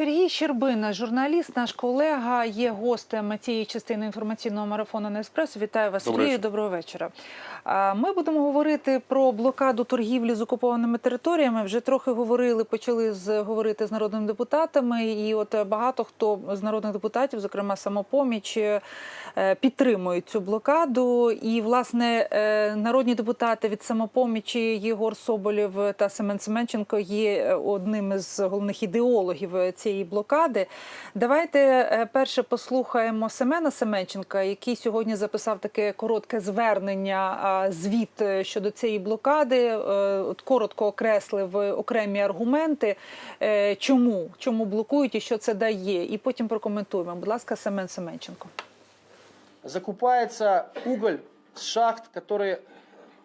Сергій Щербина, журналіст, наш колега, є гостем цієї частини інформаційного марафону на еспресо. Вітаю вас, Сергію. Доброго вечора. Ми будемо говорити про блокаду торгівлі з окупованими територіями. Вже трохи говорили, почали з говорити з народними депутатами. І от багато хто з народних депутатів, зокрема самопоміч, е, підтримують цю блокаду. І власне е, народні депутати від самопомічі Єгор Соболєв та Семен Семенченко є одним із головних ідеологів е, цієї блокади. Давайте е, перше послухаємо Семена Семенченка, який сьогодні записав таке коротке звернення, а, звіт е, щодо цієї блокади. Е, От коротко окреслив окремі аргументи, е, чому, чому блокують і що це дає. І потім прокоментуємо. Будь ласка, Семен Семенченко. закупается уголь с шахт, которые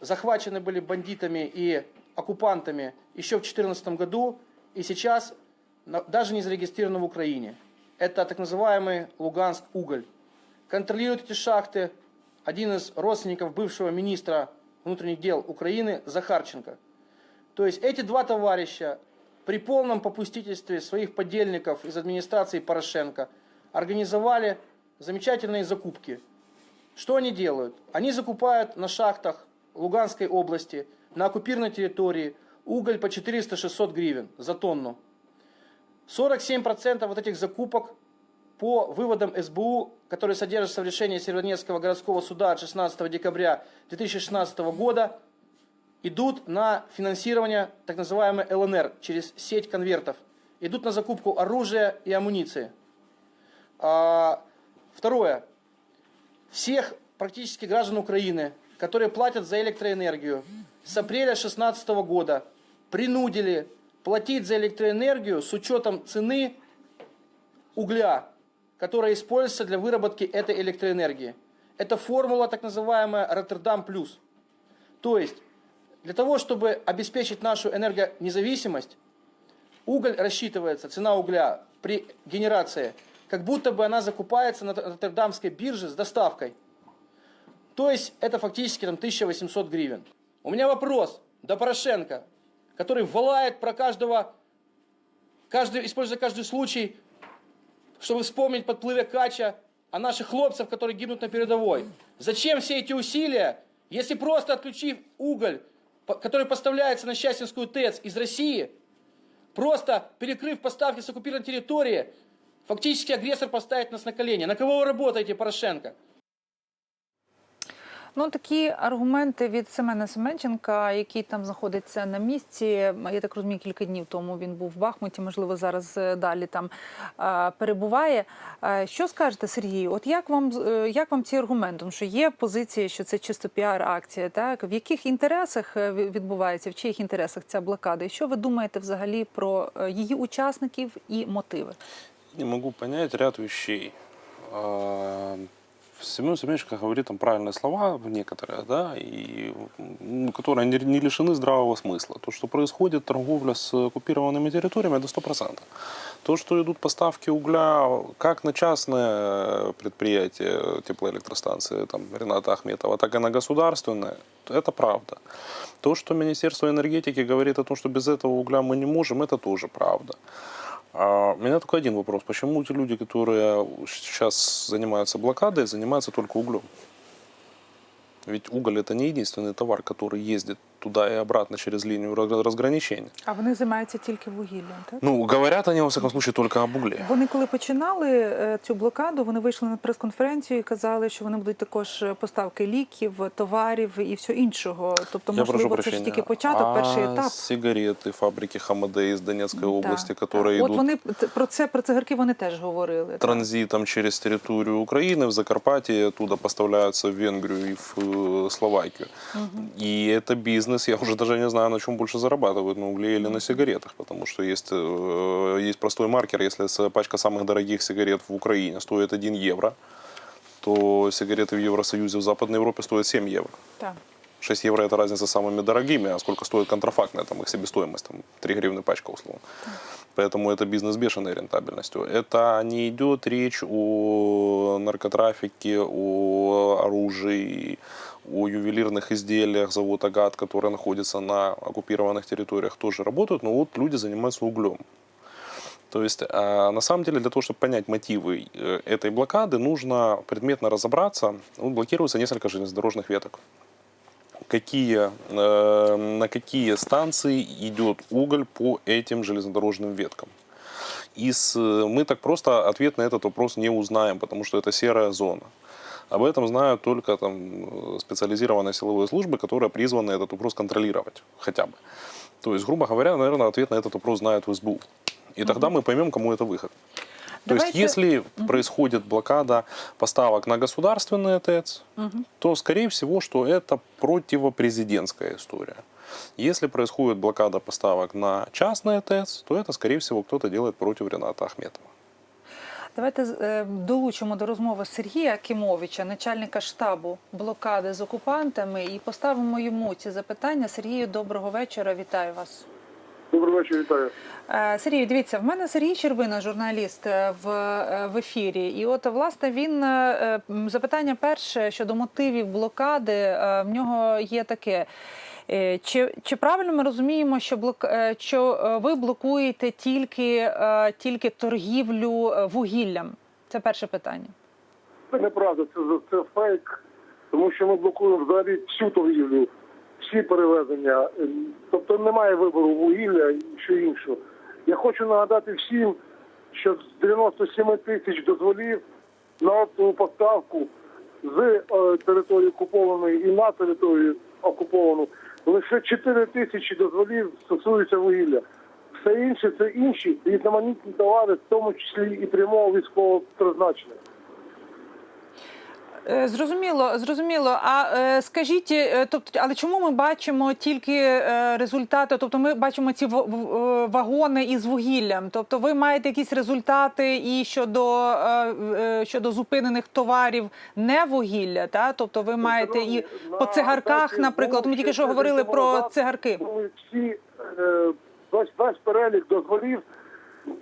захвачены были бандитами и оккупантами еще в 2014 году и сейчас на- Даже не зарегистрированы в Украине. Это так называемый Луганск уголь. Контролирует эти шахты один из родственников бывшего министра внутренних дел Украины Захарченко. То есть эти два товарища при полном попустительстве своих подельников из администрации Порошенко организовали замечательные закупки. Что они делают? Они закупают на шахтах Луганской области, на оккупированной территории, уголь по 400-600 гривен за тонну. 47% вот этих закупок по выводам СБУ, которые содержатся в решении Северодонецкого городского суда от 16 декабря 2016 года, идут на финансирование так называемой ЛНР через сеть конвертов. Идут на закупку оружия и амуниции. А, Второе. Всех практически граждан Украины, которые платят за электроэнергию, с апреля 2016 года принудили платить за электроэнергию с учетом цены угля, которая используется для выработки этой электроэнергии. Это формула так называемая Роттердам плюс. То есть, для того, чтобы обеспечить нашу энергонезависимость, уголь рассчитывается, цена угля при генерации, как будто бы она закупается на Роттердамской бирже с доставкой. То есть это фактически там 1800 гривен. У меня вопрос до Порошенко, который валает про каждого, каждый, используя каждый случай, чтобы вспомнить подплыве Кача о наших хлопцев, которые гибнут на передовой. Зачем все эти усилия, если просто отключив уголь, который поставляется на Счастьинскую ТЭЦ из России, просто перекрыв поставки с оккупированной территории, фактически агрессор поставит нас на колени. На кого вы работаете, Порошенко? Ну, такі аргументи від Семена Семенченка, який там знаходиться на місці. Я так розумію, кілька днів тому він був в Бахмуті, можливо, зараз е, далі там е, перебуває. Е, Що скажете, Сергій? От як вам як вам ці аргументи? Що є позиція, що це чисто піар-акція, так в яких інтересах відбувається, в чиїх інтересах ця блокада? І що ви думаєте взагалі про її учасників і мотиви? Не могу понять ряд вещей. Семен Семенович говорит там правильные слова некоторые, да, и, которые не, не лишены здравого смысла. То, что происходит торговля с оккупированными территориями, это 100%. То, что идут поставки угля как на частное предприятие теплоэлектростанции там, Рената Ахметова, так и на государственное, это правда. То, что Министерство энергетики говорит о том, что без этого угля мы не можем, это тоже правда. А у меня только один вопрос. Почему те люди, которые сейчас занимаются блокадой, занимаются только углем? Ведь уголь это не единственный товар, который ездит туда и обратно через линию раз- разграничения. А вони займаються тільки вугіллям, так? Ну, говорят они, во всяком случае, только об угле. Вони коли починали е, цю блокаду, вони вийшли на прес-конференцію і казали, що вони будуть також е, поставки ліків, товарів і всього іншого. Тобто, Я прошу можливо, це ж прощения. тільки початок, а перший етап. сигареты фабрики Хамаде из Донецкой Да, области, так. которые От идут вони т- про це про цигарки вони теж говорили. так. транзитом через территорию Украины в Закарпатье, оттуда поставляются в Венгрию и в э, Словакию. И это бизнес, я уже даже не знаю, на чем больше зарабатывают, на угле или на сигаретах, потому что есть, э, есть простой маркер, если пачка самых дорогих сигарет в Украине стоит 1 евро, то сигареты в Евросоюзе в Западной Европе стоят 7 евро. Так. 6 евро это разница с самыми дорогими, а сколько стоит контрафактная там их себестоимость, там 3 гривны пачка условно. Поэтому это бизнес бешеной рентабельностью. Это не идет речь о наркотрафике, о оружии, о ювелирных изделиях завод «Агат», которые находятся на оккупированных территориях, тоже работают, но вот люди занимаются углем. То есть, а, на самом деле, для того, чтобы понять мотивы э, этой блокады, нужно предметно разобраться. Ну, блокируется несколько железнодорожных веток. Какие, э, на какие станции идет уголь по этим железнодорожным веткам? Из, э, мы так просто ответ на этот вопрос не узнаем, потому что это серая зона. Об этом знают только там, э, специализированные силовые службы, которые призваны этот вопрос контролировать хотя бы. То есть, грубо говоря, наверное, ответ на этот вопрос знают в СБУ. И тогда мы поймем, кому это выход. То есть, Давайте- если происходит блокада поставок на государственные ТЭЦ, то, скорее всего, что это противопрезидентская история. Если происходит блокада поставок на частные ТЭЦ, то это, скорее всего, кто-то делает против Рената Ахметова. Давайте е, долучимо до розмови Сергія Кімовича, начальника штабу блокади з окупантами, і поставимо йому ці запитання. Сергію, доброго вечора. Вітаю вас. Добрий вечір, вітаю. Е, Сергію, дивіться, в мене Сергій Щербина, журналіст е, в, в ефірі. І от власне він запитання перше щодо мотивів блокади. В нього є таке. Е, Чи, чи правильно ми розуміємо, що блок е, що е, ви блокуєте тільки, тільки торгівлю вугіллям? Це перше питання. Це неправда, це, це фейк, тому що ми блокуємо взагалі всю торгівлю, всі перевезення. Тобто немає вибору вугілля і що іншого. Я хочу нагадати всім, що з 97 тисяч дозволів на оптову поставку з території окупованої і на територію окуповану лише 4 тисячі дозволів стосуються вугілля. Все інше це інші різноманітні товари, в тому числі і прямого військового призначення. Е, Зрозуміло, зрозуміло. А е, скажіть, е, тобто, але чому ми бачимо тільки е, результати? Тобто, ми бачимо ці вагони із вугіллям. Тобто, ви маєте якісь результати і щодо, е, щодо зупинених товарів не вугілля, та тобто ви маєте і Ну, по цигарках, наприклад. Ми тільки що говорили про цигарки. Всі весь, весь перелік дозволів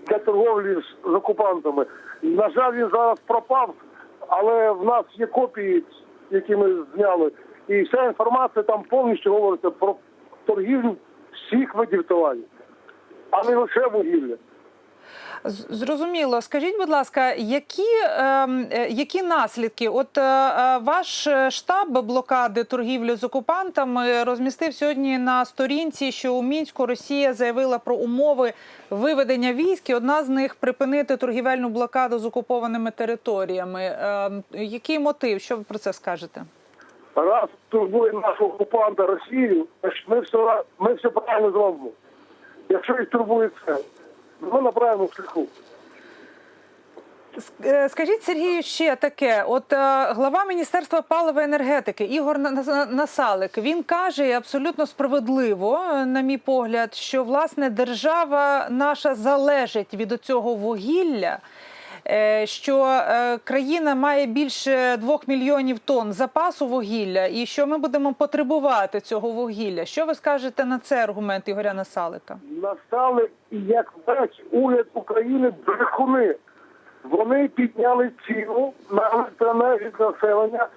для торговлі з окупантами. На жаль, він зараз пропав, але в нас є копії, які ми зняли, і вся інформація там повністю говориться про торгівлю всіх видів товарів, а не лише вугілля. Зрозуміло. Скажіть, будь ласка, які, ем, е, які наслідки? От е, е, ваш е, штаб блокади торгівлі з окупантами розмістив сьогодні на сторінці, що у мінську Росія заявила про умови виведення військ. і Одна з них припинити торгівельну блокаду з окупованими територіями. Ем, Який мотив? Що ви про це скажете? Раз турбує нашого окупанта Росію, ми все, ми все правильно зробимо. Якщо їх турбує це, ми на правильному шляху. Е, Скажіть Сергію ще таке: от е, глава міністерства палива енергетики Ігор На- На- Насалик він каже абсолютно справедливо, е, на мій погляд, що власне держава наша залежить від цього вугілля. Е, Що е, країна має більше двох мільйонів тонн запасу вугілля, і що ми будемо потребувати цього вугілля. Що ви скажете на це аргумент Ігоря Насалика? Настали, і як весь уряд України брехуни. Вони підняли ціну на електроенергію населення,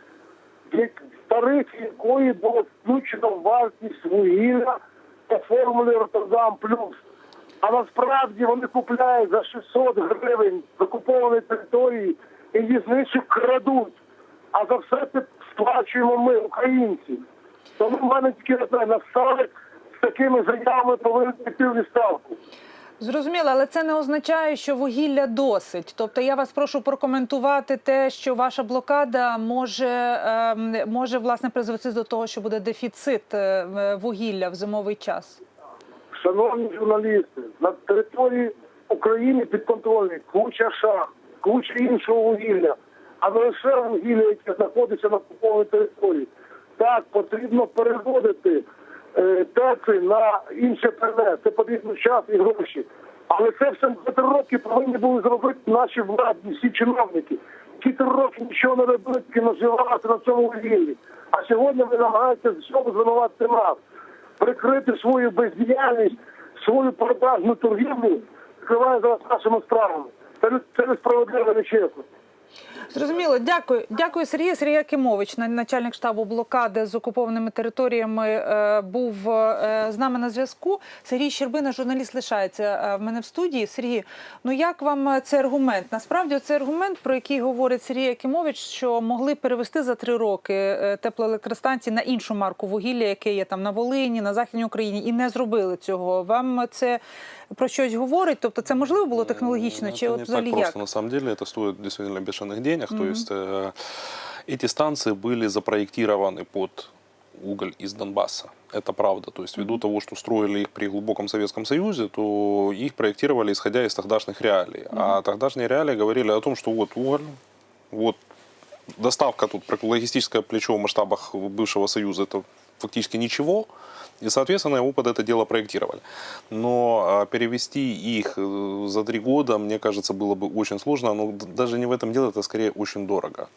як- в тарифі якої було включено вартість вугілля по формулі Роттердам плюс. А насправді вони купляють за 600 гривень з окупованої території і різницю крадуть. А за все це сплачуємо ми, українці. Тому в мене тільки настали з такими заявами повинен піти в відставку. Зрозуміло, але це не означає, що вугілля досить. Тобто я вас прошу прокоментувати те, що ваша блокада може, ем, може власне призвести до того, що буде дефіцит е, вугілля в зимовий час. Шановні журналісти, на території України підконтрольній куча шахт, куча іншого вугілля, а не лише вугілля, яке знаходиться на окупованій території. Так, потрібно переводити е, ТЕЦи на інше ПН. Це потрібно час і гроші. Але це все три роки повинні були зробити наші владні, всі чиновники. Ті три роки нічого не робили, тільки наживалися на цьому вугіллі. А сьогодні ви намагаєтеся всьому звинуватити нас прикрити свою бездіяльність, свою продажну торгівлю, закриває зараз нашими справами. Це, несправедливо, нечесно. Зрозуміло, дякую. Дякую, Сергій. Сергій Якимович, на- начальник штабу блокади з окупованими територіями, е, був е, з нами на зв'язку. Сергій Щербина, журналіст, лишається е, в мене в студії. Сергій, ну як вам е, цей аргумент? Насправді це аргумент, про який говорить Сергій Якимович, що могли перевести за три роки е, теплоелектростанції на іншу марку вугілля, яке є там на Волині, на Західній Україні, і не зробили цього. Вам це про щось говорить? Тобто, це можливо було технологічно? Ну, Чи это от не взагалі так як? просто, на самом деле, это стоит действительно бешеных денег. То есть э, эти станции были запроектированы под уголь из Донбасса. Это правда. То есть ввиду того, что строили их при глубоком Советском Союзе, то их проектировали исходя из тогдашних реалий. А тогдашние реалии говорили о том, что вот уголь, вот доставка тут, логистическое плечо в масштабах бывшего Союза, это фактически ничего. И, соответственно, его под это дело проектировали. Но а, перевести их э, за три года, мне кажется, было бы очень сложно. Но даже не в этом дело, это скорее очень дорого.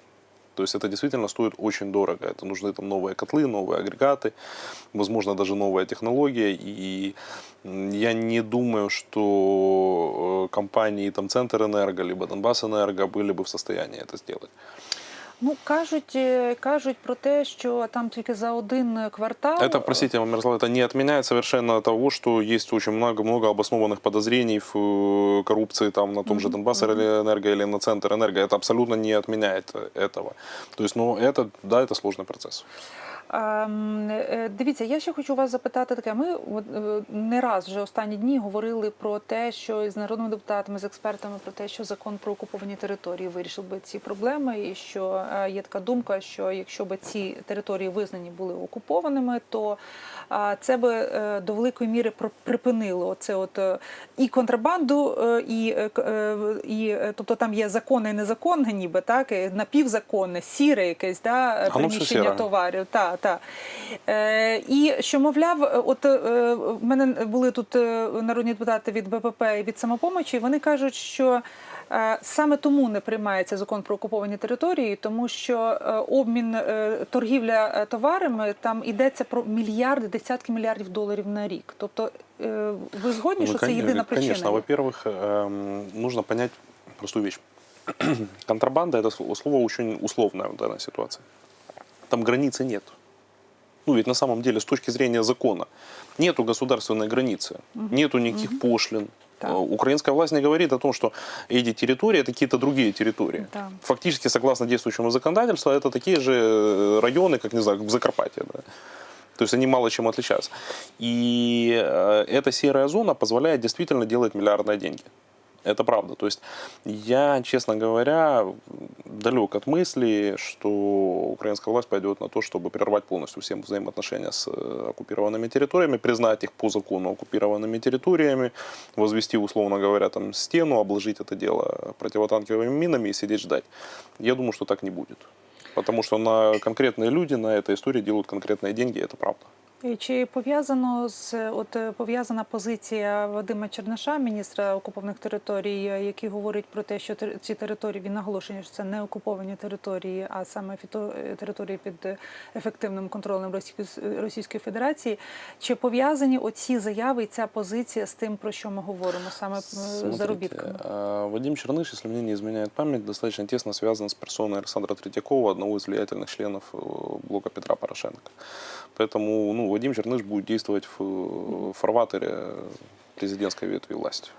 То есть это действительно стоит очень дорого. Это нужны там новые котлы, новые агрегаты, возможно, даже новая технология. И я не думаю, что э, компании там Центр Энерго, либо Донбасс Энерго были бы в состоянии это сделать. Ну кажуть, е, кажуть про те, що там тільки за один квартал Это, простите, Мирослав, это не отменяет совершенно того, что есть очень много-много обоснованных подозрений в э, коррупции там на том же Донбасс Энерго или на Центр Энерго. Это абсолютно не отменяет э, этого. То есть, ну, это, да, это сложный процесс. Ем, е, Дивіться, я ще хочу вас запитати таке. Ми от, е, не раз вже останні дні говорили про те, що з народними депутатами, з експертами про те, що закон про окуповані території вирішив би ці проблеми, і що е, є така думка, що якщо б ці території визнані були окупованими, то е, це би е, до великої міри припинило це от е, і контрабанду, е, і, е, е, і е, тобто там є законне і незаконне, ніби так, і напівзаконне, сіре якесь да, приміщення сіре. товарів. Та, та. Е, і що, мовляв, е, от е, в мене були тут е, народні депутати від БПП і від самопомочі, вони кажуть, що е, саме тому не приймається закон про окуповані території, тому що е, обмін е, торгівля е, товарами там йдеться про мільярди, десятки мільярдів доларів на рік. Тобто, е, ви згодні, що це кон- єдина Ну, Конечно, причина? во-первых, эм, нужно понять простую вещь. Контрабанда – это сло- слово очень условное в данной ситуации. Там границы нет. Ну, ведь на самом деле, с точки зрения закона, нету государственной границы, нету никаких пошлин. Так. Э, Украинская власть не говорит о том, что эти территории – это какие-то другие территории. Да. Фактически, согласно действующему законодательству, это такие же э, районы, как, не знаю, как в Закарпатье. Да? То есть они мало чем отличаются. И э, эта серая зона позволяет действительно делать миллиардные деньги. Это правда. То есть я, честно говоря, далек от мысли, что украинская власть пойдет на то, чтобы прервать полностью все взаимоотношения с э, оккупированными территориями, признать их по закону оккупированными территориями, возвести, условно говоря, там стену, обложить это дело противотанковыми минами и сидеть ждать. Я думаю, что так не будет. Потому что на конкретные люди на этой истории делают конкретные деньги, это правда. І Чи пов'язано з от е, пов'язана позиція Вадима Черниша, міністра окупованих територій, е, який говорить про те, що тер- ці території він наголошує, що це не окуповані території, а саме фіто е, території під е, ефективним контролем Російської С- Російської Федерації? Чи пов'язані оці заяви і ця позиція з тим, про що ми говоримо саме е, з Смотрите, заробітками? а, Вадим Черныш, если мне не изменяет память, достаточно тесно связан с персоной Александра Третьякова, одного из влиятельных членов э, блока Петра Порошенко. Поэтому ну, Вадим Черныш будет действовать в фарватере президентской ветви власти.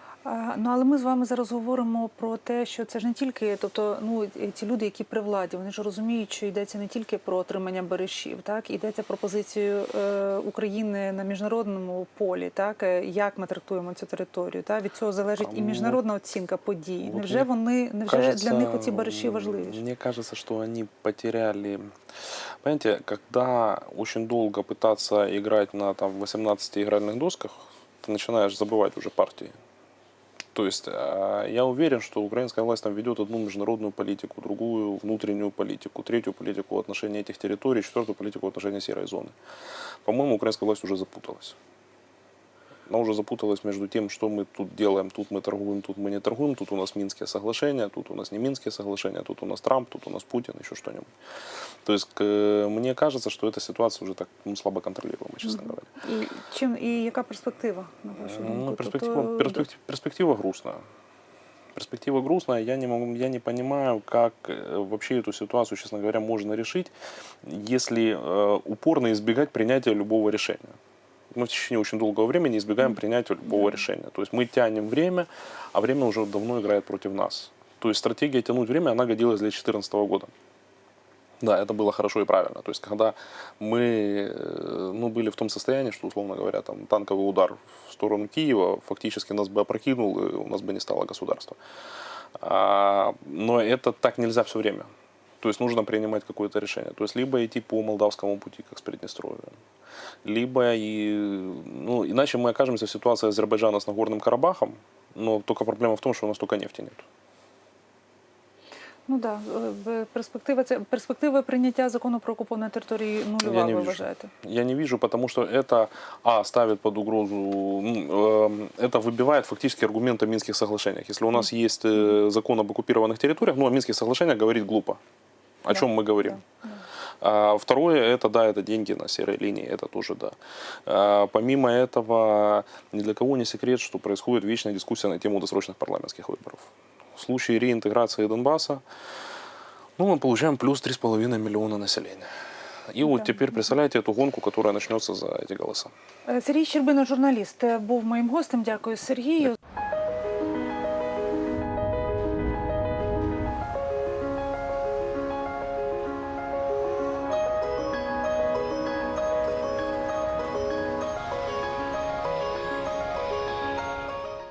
Ну але ми з вами зараз говоримо про те, що це ж не тільки, тобто, ну ці люди, які при владі, вони ж розуміють, що йдеться не тільки про отримання бережів, так йдеться про позицію е, України на міжнародному полі, так е, як ми трактуємо цю територію. Так від цього залежить і міжнародна оцінка подій. Невже вони невже Кажется, для них оці бережі важливіші? Мне кажется, что они потеряли... Понимаете, когда очень долго пытаться играть на там, 18 игральных досках, ты начинаешь забывать уже партии. То есть э, я уверен, что украинская власть там ведет одну международную политику, другую внутреннюю политику, третью политику в отношении этих территорий, четвертую политику в отношении серой зоны. По-моему, украинская власть уже запуталась. Она уже запуталась между тем, что мы тут делаем, тут мы торгуем, тут мы не торгуем, тут у нас Минские соглашения, тут у нас не Минские соглашения, тут у нас Трамп, тут у нас Путин, еще что-нибудь. То есть мне кажется, что эта ситуация уже так ну, слабо контролируема, честно говоря. І чим і яка перспектива на вашу думку? Ну, перспектива, Тобто, перспектива, перспектива грустная. перспектива грустная. Я не, могу, я не понимаю, как э, вообще эту ситуацию, честно говоря, можно решить, если э, упорно избегать принятия любого решения. Мы в течение очень долгого времени избегаем принятия любого решения. То есть мы тянем время, а время уже давно играет против нас. То есть стратегия тянуть время, она годилась для 2014 года. Да, это было хорошо и правильно. То есть, когда мы э, ну, были в том состоянии, что, условно говоря, там, танковый удар в сторону Киева фактически нас бы опрокинул, и у нас бы не стало государства. А, но это так нельзя все время. То есть нужно принимать какое-то решение. То есть либо идти по молдавскому пути, как с Приднестровьем, либо и, ну, иначе мы окажемся в ситуации Азербайджана с Нагорным Карабахом, но только проблема в том, что у нас только нефти нет. Ну да, е, перспектива це перспектива прийняття закону про окуповані території нульова. Я не ви вижу. вважаєте? Я не вижу, потому что это, а, ставит под угрозу, ну, эм, это выбивает фактически аргументы о Минских соглашениях. Если у нас есть э, закон об оккупированных территориях, ну, о Минских соглашениях говорить глупо. О Да, чем мы говорим? да, А второе, это, да, это деньги на серой линии, это тоже да. А, помимо этого, ни для кого не секрет, что происходит вечная дискуссия на тему досрочных парламентских выборов. В случае реинтеграции Донбасса, ну, мы получаем плюс 3,5 миллиона населения. И вот Да. теперь представляете эту гонку, которая начнется за эти голоса. Е, Сергій Щербина, журналіст, е, був моїм гостем. Дякую, Сергію. Дякую.